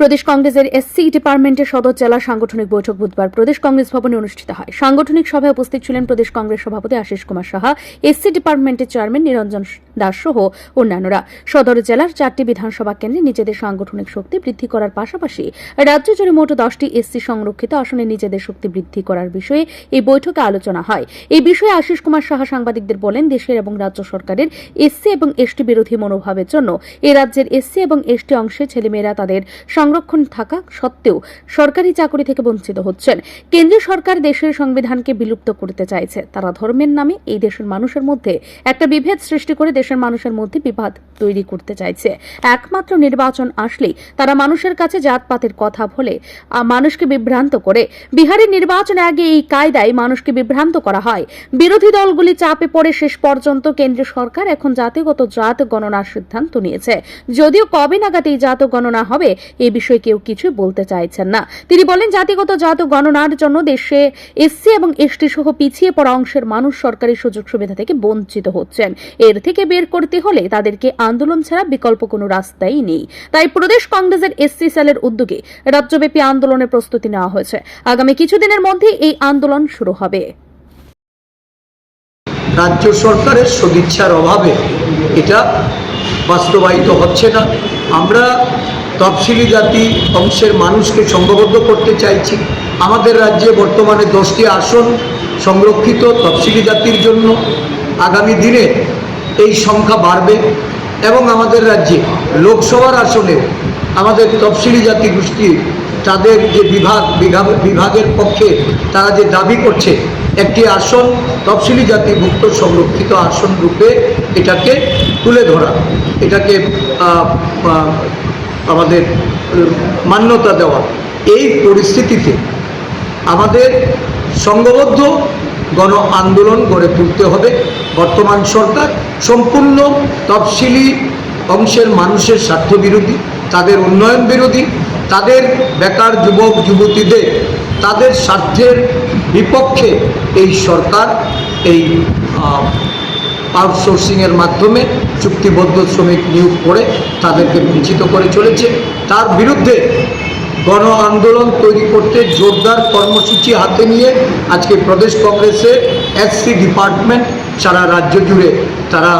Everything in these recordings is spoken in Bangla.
প্রদেশ কংগ্রেসের এসসি ডিপার্টমেন্টের সদর জেলা সাংগঠনিক বৈঠক বুধবার প্রদেশ কংগ্রেস ভবনে অনুষ্ঠিত হয়। সাংগঠনিক সভায় উপস্থিত ছিলেন প্রদেশ কংগ্রেস সভাপতি আশিস কুমার সাহা, এসসি ডিপার্টমেন্টের চেয়ারম্যান নিরঞ্জন দাস সহ অন্যান্যরা। সদর জেলার চারটি বিধানসভা কেন্দ্রে নিজেদের সাংগঠনিক শক্তি বৃদ্ধি করার পাশাপাশি রাজ্য জুড়ে মোট দশটি এসসি সংরক্ষিত আসনে নিজেদের শক্তি বৃদ্ধি করার বিষয়ে এই বৈঠকে আলোচনা হয়। এই বিষয়ে আশিস কুমার সাহা সাংবাদিকদের বলেন, দেশের এবং রাজ্য সরকারের এসসি এবং এসটি বিরোধী মনোভাবের জন্য এ রাজ্যের এসসি এবং এসটি অংশের ছেলেমেয়েরা তাদের সংরক্ষণ থাকা সত্ত্বেও সরকারি চাকরি থেকে বঞ্চিত হচ্ছেন। কেন্দ্রীয় সরকার দেশের সংবিধানকে বিলুপ্ত করতে চাইছে। তারা ধর্মের নামে এই দেশের মানুষের মধ্যে একটা বিভেদ সৃষ্টি করে দেশের মানুষের মধ্যে বিবাদ তৈরি করতে চাইছে। একমাত্র নির্বাচন আসলেই তারা মানুষের কাছে জাতপাতের কথা বলে মানুষকে বিভ্রান্ত করে। বিহারের নির্বাচন আগে এই কায়দায় মানুষকে বিভ্রান্ত করা হয়। বিরোধী দলগুলি চাপে পড়ে শেষ পর্যন্ত কেন্দ্রীয় সরকার এখন জাতিগত জাত গণনার সিদ্ধান্ত নিয়েছে। যদিও কবে নাগাদ এই জাত গণনা হবে, এ বিষয়ে কেউ কিছু বলতে চাইছেন না। তিনি বলেন, জাতিগত জাত গণনার জন্য দেশে এসসি এবং এসটি সহ পিছিয়ে পড়া অংশের মানুষ সরকারি সুযোগ সুবিধা থেকে বঞ্চিত হচ্ছেন। এর থেকে বের করতে হলে তাদেরকে আন্দোলন ছাড়া বিকল্প কোনো রাস্তাই নেই। তাই প্রদেশ কংগ্রেসের এসসি সেলের উদ্যোগে রাজ্যব্যাপী আন্দোলনের প্রস্তুতি নেওয়া হয়েছে। আগামী কিছুদিনের মধ্যে এই আন্দোলন শুরু হবে। রাজ্য সরকারের সদিচ্ছার অভাবে এটা বাস্তবায়িত হচ্ছে না। আমরা তফসিলি জাতি অংশের মানুষকে সংঘবদ্ধ করতে চাইছি। আমাদের রাজ্যে বর্তমানে দশটি আসন সংরক্ষিত তফসিলি জাতির জন্য। আগামী দিনে এই সংখ্যা বাড়বে এবং আমাদের রাজ্যে লোকসভার আসনে আমাদের তফসিলি জাতি গোষ্ঠী, তাদের যে বিভাগ, বিভাগ- বিভাগের পক্ষে তারা যে দাবি করছে, একটি আসন তফসিলি জাতিভুক্ত সংরক্ষিত আসন রূপে এটাকে তুলে ধরা। এটাকে আমাদের মান্যতা দেওয়া। এই পরিস্থিতিতে আমাদের সংঘবদ্ধ গণ আন্দোলন গড়ে তুলতে হবে। বর্তমান সরকার সম্পূর্ণ তফসিলি অংশের মানুষের স্বার্থ বিরোধী, তাদের উন্নয়ন বিরোধী, তাদের বেকার যুবক, যুবতীদের, তাদের স্বার্থের বিপক্ষে এই সরকার, এই আউটসোর্সিংয়ের মাধ্যমে চুক্তিবদ্ধ শ্রমিক নিয়োগ করে তাদেরকে বঞ্চিত করে চলেছে। তার বিরুদ্ধে গণ আন্দোলন তৈরি করতে জোরদার কর্মসূচি হাতে নিয়ে আজকে প্রদেশ কংগ্রেসের এসসি ডিপার্টমেন্ট সারা রাজ্য জুড়ে তারা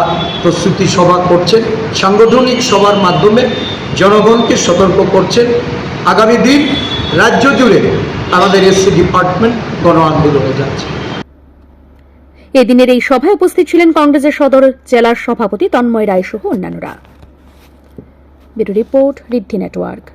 প্রস্তুতি সভা করছেন। সাংগঠনিক সভার মাধ্যমে জনগণকে সতর্ক করছেন। আগামী দিন রাজ্য জুড়ে আমাদের এসসি ডিপার্টমেন্ট গণ আন্দোলনে যাচ্ছে। এদিনের এই সভায় উপস্থিত ছিলেন কংগ্রেসের সদর জেলার সভাপতি তন্ময় রায় সহ অন্যান্যরা রিপোর্ট রিদ্ধি নেটওয়ার্ক।